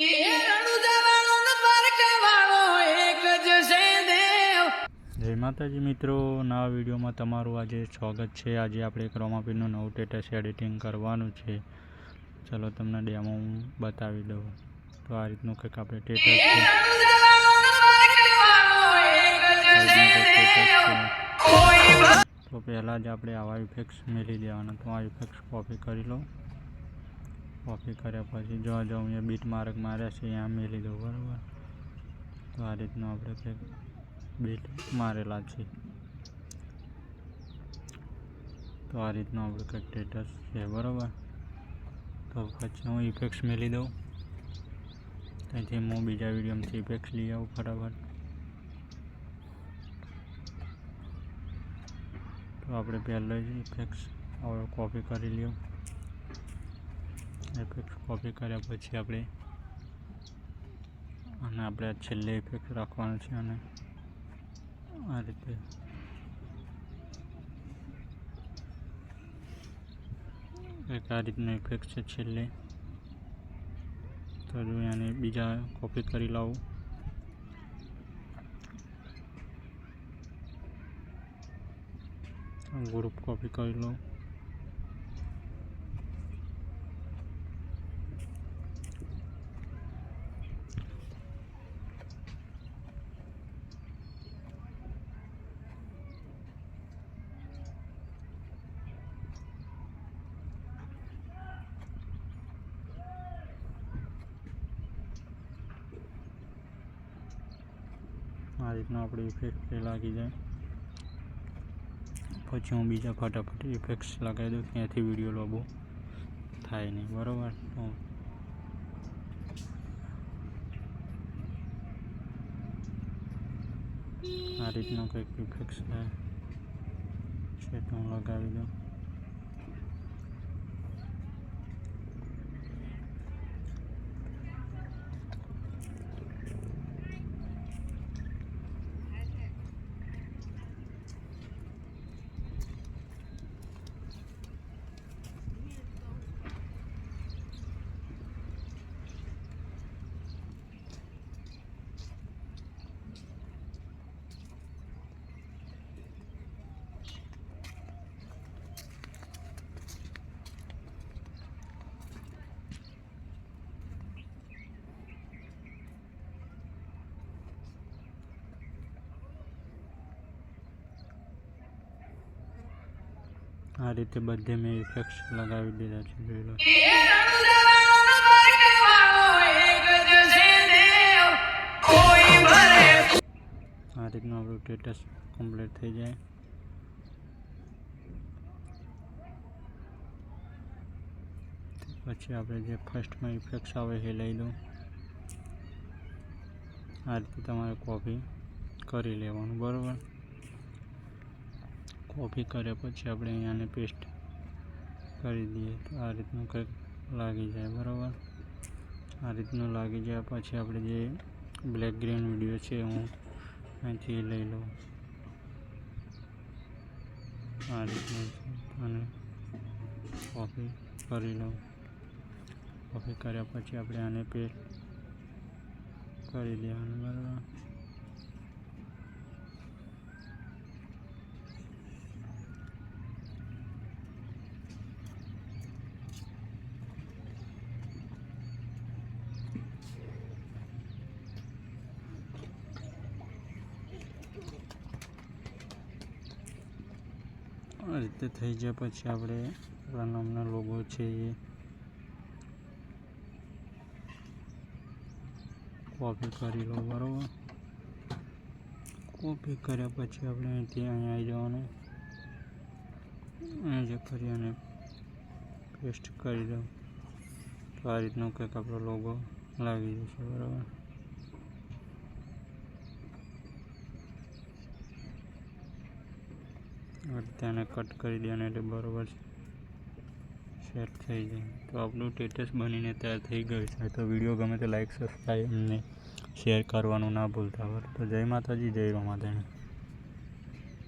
જય માતાજી મિત્રો નવા વિડીયોમાં તમારું આજે સ્વાગત છે. આજે આપણે એક રોમાપીરનું નવું ટેટસ એડિટિંગ કરવાનું છે. ચલો તમને ડેમો હું બતાવી દઉં. તો આ રીતનું કંઈક આપણે ટેટસ છે. તો પહેલાં જ આપણે આવા ઇફેક્ટ્સ મેળવી દેવાના. તો આ ઇફેક્ટ્સ કોપી કરી લો. કોપી કર્યા પછી જો જો અહીંયા બીટ માર્ક માર્યા છે, અહીંયા મેલી દઉં બરાબર? તો આ રીતનું આપણે કંઈક બીટ મારેલા છે તો આ રીતનું આપણે કંઈક સ્ટેટસ છે, બરાબર? તો પછી હું ઇફેક્ટ્સ મેલી દઉં. ત્યાંથી હું બીજા વિડીયોમાંથી ઇફેક્ટ્સ લઈ આવું ફટાફટ. તો આપણે પહેલાં જ ઇફેક્ટ્સ હવે કોપી કરી લ્યો. ઇફેક્ટ્સ કોપી કર્યા પછી આપણે અને આપણે છેલ્લે ઇફેક્ટ રાખવાનું છે અને આ રીતે એક આ રીતનો ઇફેક્ટ છે છેલ્લે. તો જો આને બીજા કોપી કરી લાવું. ગ્રુપ કોપી કરી લઉં. આ રીતનો આપણે ઇફેક્ટ લાગી જાય. પછી હું બીજા ફટાફટ ઇફેક્ટ્સ લગાવી દઉં, ત્યાંથી વીડિયો લોબો થાય નહીં, બરાબર? તો આ રીતનો કંઈક ઇફેક્ટ્સ છે તો હું લગાવી દઉં. આ રીતે બધે મેં ઇફેક્ટ્સ લગાવી દીધા છે, જોઈ આ રીતનું આપણું સ્ટેટસ કમ્પ્લીટ થઈ જાય. પછી આપણે જે ફર્સ્ટમાં ઇફેક્ટ્સ આવે એ લઈ લઉં. આ રીતે તમારે કોપી કરી લેવાનું, બરાબર? કોપી કર્યા પછી આપણે અહીંયાને પેસ્ટ કરી દઈએ. તો આ રીતનું કંઈક લાગી જાય, બરાબર? આ રીતનું લાગી જાય. પછી આપણે જે બ્લેક ગ્રીન વીડિયો છે હું અહીંથી લઈ લઉં. આ રીતનું અને કોપી કરી લઉં. કોપી કર્યા પછી આપણે આને પેસ્ટ કરી દેવાનું, બરાબર? આ રીતે થઈ જાય પછી આપણે આપણા નામના લોગો છે એ. કોપી કરી લો, બરાબર? કોપી કર્યા પછી આપણે અહીંથી અહીંયા આવી જવાનું. અહીં જે કરી અને પેસ્ટ કરી દઉં તો આ રીતનો કંઈક આપણો લોગો લાગી જશે બરાબર? તેને કટ કરી દેવાનું એટલે બરાબર સેટ થઈ જાય તો આપણું સ્ટેટસ બનીને તૈયાર થઈ ગયું છે. તો વીડિયો ગમે તો લાઈક સબસ્ક્રાઈબ અને શેર કરવાનું ના ભૂલતા બરાબર તો જય માતાજી, જય રમાદાણી